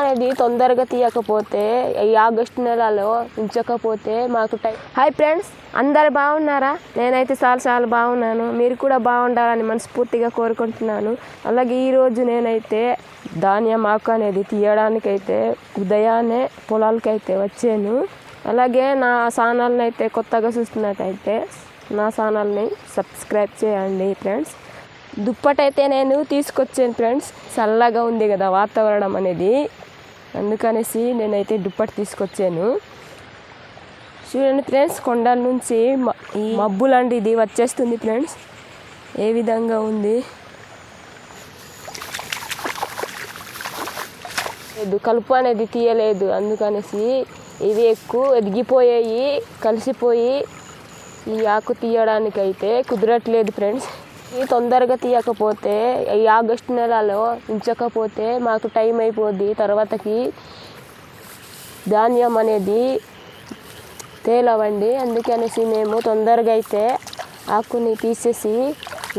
అనేది తొందరగా తీయకపోతే ఈ ఆగస్టు నెలలో ఉంచకపోతే మాకు టైం హాయ్ ఫ్రెండ్స్ అందరు బాగున్నారా? నేనైతే చాలా చాలా బాగున్నాను. మీరు కూడా బాగుండాలని మనస్ఫూర్తిగా కోరుకుంటున్నాను. అలాగే ఈరోజు నేనైతే ధాన్యం ఆకు అనేది తీయడానికైతే ఉదయాన్నే పొలాలకైతే వచ్చాను. అలాగే నా ఛానల్ని అయితే కొత్తగా చూస్తున్నట్టయితే నా ఛానల్ని సబ్స్క్రైబ్ చేయండి ఫ్రెండ్స్. దుప్పటైతే నేను తీసుకొచ్చాను ఫ్రెండ్స్. చల్లగా ఉంది కదా వాతావరణం అనేది. అందుకనేసి నేనైతే దుప్పటి తీసుకొచ్చాను. చూడండి ఫ్రెండ్స్ కొండల నుంచి ఈ మబ్బు లాంటిది వచ్చేస్తుంది ఫ్రెండ్స్. ఏ విధంగా ఉంది? లేదు కలుపు అనేది తీయలేదు. అందుకనేసి ఇవి ఎక్కువ ఎదిగిపోయాయి కలిసిపోయి ఈ ఆకు తీయడానికైతే కుదరట్లేదు ఫ్రెండ్స్. తొందరగా తీయకపోతే ఈ ఆగస్టు నెలలో ఉంచకపోతే మాకు టైం అయిపోద్ది. తర్వాతకి ధాన్యం అనేది తేలవండి. అందుకనేసి మేము తొందరగా అయితే ఆకుని తీసేసి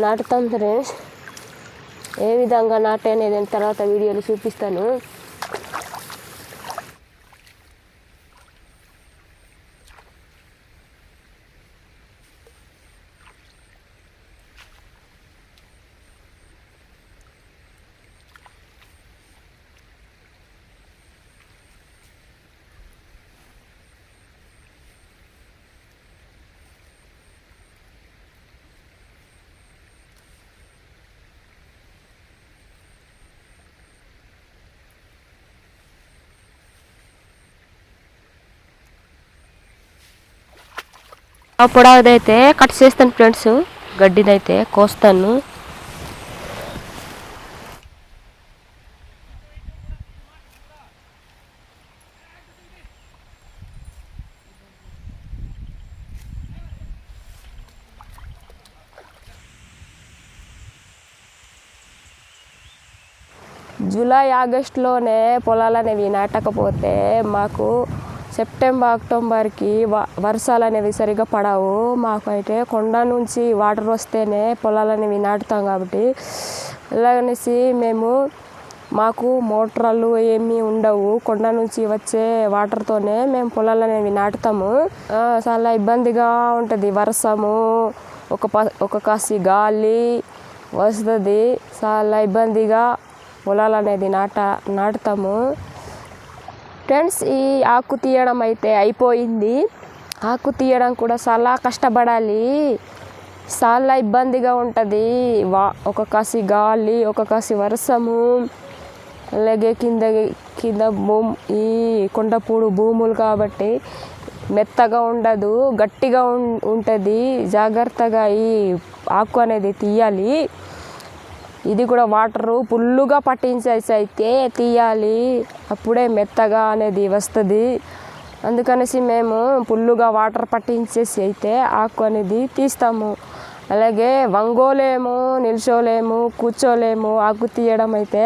నాటుతాం ఫ్రెండ్స్. ఏ విధంగా నాటే అనేది నేను తర్వాత వీడియోలో చూపిస్తాను. ఆ పొడవదైతే కట్ చేస్తాను ఫ్రెండ్స్. గడ్డినైతే కోస్తాను. జూలై ఆగస్టులోనే పొలాలు అనేవి నాటకపోతే మాకు సెప్టెంబర్ అక్టోబర్కి వ వర్షాలు అనేవి సరిగా పడవు. మాకు అయితే కొండ నుంచి వాటర్ వస్తేనే పొలాలు అనేవి నాటుతాం కాబట్టి అలాగనేసి మేము మాకు మోటార్లు ఏమీ ఉండవు. కొండ నుంచి వచ్చే వాటర్తోనే మేము పొలాలు అనేవి నాటుతాము చాలా ఇబ్బందిగా ఉంటుంది. వర్షము ఒక ప ఒక కాసి గాలి వస్తుంది. చాలా ఇబ్బందిగా పొలాలు అనేది నాట నాటుతాము. ఫ్రెండ్స్ ఈ ఆకు తీయడం అయితే అయిపోయింది. ఆకు తీయడం కూడా చాలా కష్టపడాలి. చాలా ఇబ్బందిగా ఉంటుంది. వా ఒక కాసి గాలి ఒక కాసి వర్షము అలాగే కింద కింద భూమి ఈ కొండపూడు భూములు కాబట్టి మెత్తగా ఉండదు గట్టిగా ఉం- ఉంటుంది. జాగ్రత్తగా ఈ ఆకు అనేది తీయాలి. ఇది కూడా వాటరు ఫుల్లుగా పట్టించేసి అయితే తీయాలి. అప్పుడే మెత్తగా అనేది వస్తుంది. అందుకనేసి మేము ఫుల్లుగా వాటర్ పట్టించేసి అయితే ఆకు అనేది తీస్తాము. అలాగే వంగోలేము నిల్చోలేము కూర్చోలేము ఆకు తీయడం అయితే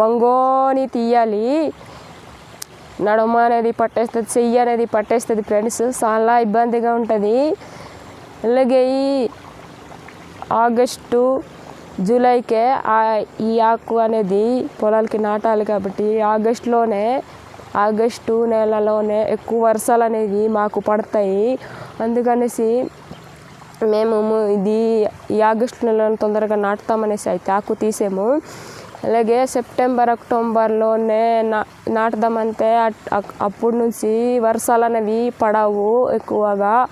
వంగోని తీయాలి. నడుమ అనేది పట్టేస్తుంది చెయ్యి అనేది పట్టేస్తుంది ఫ్రెండ్స్. చాలా ఇబ్బందిగా ఉంటుంది. అలాగే ఈ ఆగస్టు జూలైకే ఆ ఈ ఆకు అనేది పొలాలకి నాటాలి కాబట్టి ఆగస్టులోనే ఆగస్టు నెలలోనే ఎక్కువ వర్షాలు అనేవి మాకు పడతాయి. అందుకనేసి మేము ఇది ఈ ఆగస్టు నెలలో తొందరగా నాటుతామనేసి అయితే ఆకు తీసాము. అలాగే సెప్టెంబర్ అక్టోబర్లోనే నా నాటుదామంటే అట్- అప్పుడు నుంచి వర్షాలు అనేవి పడవు ఎక్కువగా.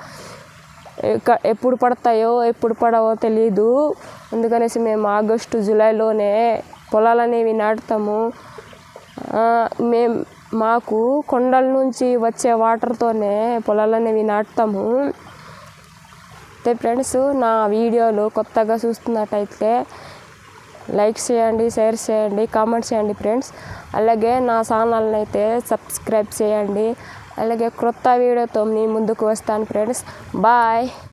ఎప్పుడు పడతాయో ఎప్పుడు పడవో తెలియదు అందుకనేసి మేము ఆగస్టు జూలైలోనే పొలాలనేవి నాటుతాము. మేము మేం మాకు కొండల నుంచి వచ్చే వాటర్తోనే పొలాలనేవి నాటుతాము. అయితే ఫ్రెండ్స్ నా వీడియోలు కొత్తగా చూస్తున్నట్టయితే లైక్ చేయండి షేర్ చేయండి కామెంట్ చేయండి ఫ్రెండ్స్. అలాగే నా ఛానల్ని అయితే సబ్స్క్రైబ్ చేయండి. అలాగే క్రొత్త వీడియోతో మీ ముందుకు వస్తాను ఫ్రెండ్స్ బాయ్